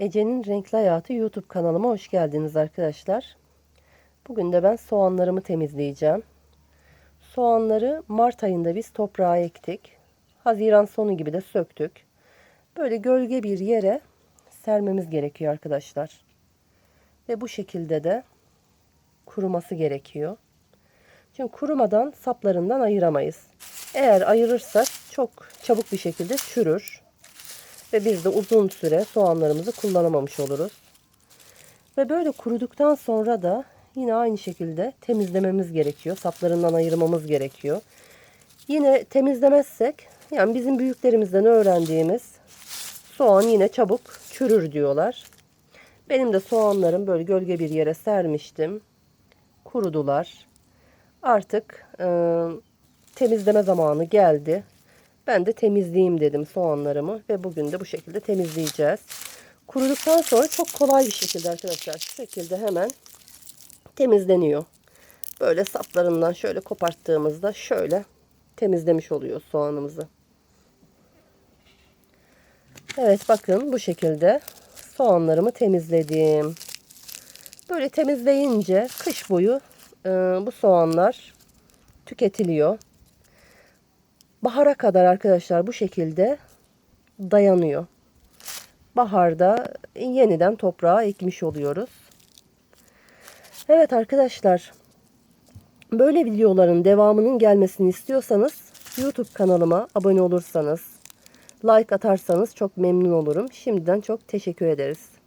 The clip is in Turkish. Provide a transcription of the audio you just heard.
Ece'nin Renkli Hayatı YouTube kanalıma hoş geldiniz arkadaşlar. Bugün de ben soğanlarımı temizleyeceğim. Soğanları Mart ayında biz toprağa ektik. Haziran sonu gibi de söktük. Böyle gölge bir yere sermemiz gerekiyor arkadaşlar. Ve bu şekilde de kuruması gerekiyor. Çünkü kurumadan saplarından ayıramayız. Eğer ayırırsak çok çabuk bir şekilde çürür. Ve biz de uzun süre soğanlarımızı kullanamamış oluruz. Ve böyle kuruduktan sonra da yine aynı şekilde temizlememiz gerekiyor. Saplarından ayırmamız gerekiyor. Yine temizlemezsek yani bizim büyüklerimizden öğrendiğimiz soğan yine çabuk çürür diyorlar. Benim de soğanlarım böyle gölge bir yere sermiştim. Kurudular. Artık e, temizleme zamanı geldi. Ben de temizleyeyim dedim soğanlarımı ve bugün de bu şekilde temizleyeceğiz. Kuruduktan sonra çok kolay bir şekilde arkadaşlar şu şekilde hemen temizleniyor. Böyle saplarından şöyle koparttığımızda şöyle temizlemiş oluyor soğanımızı. Evet bakın bu şekilde soğanlarımı temizledim. Böyle temizleyince kış boyu e, bu soğanlar tüketiliyor. Bahara kadar arkadaşlar bu şekilde dayanıyor. Baharda yeniden toprağa ekmiş oluyoruz. Evet arkadaşlar. Böyle videoların devamının gelmesini istiyorsanız YouTube kanalıma abone olursanız, like atarsanız çok memnun olurum. Şimdiden çok teşekkür ederiz.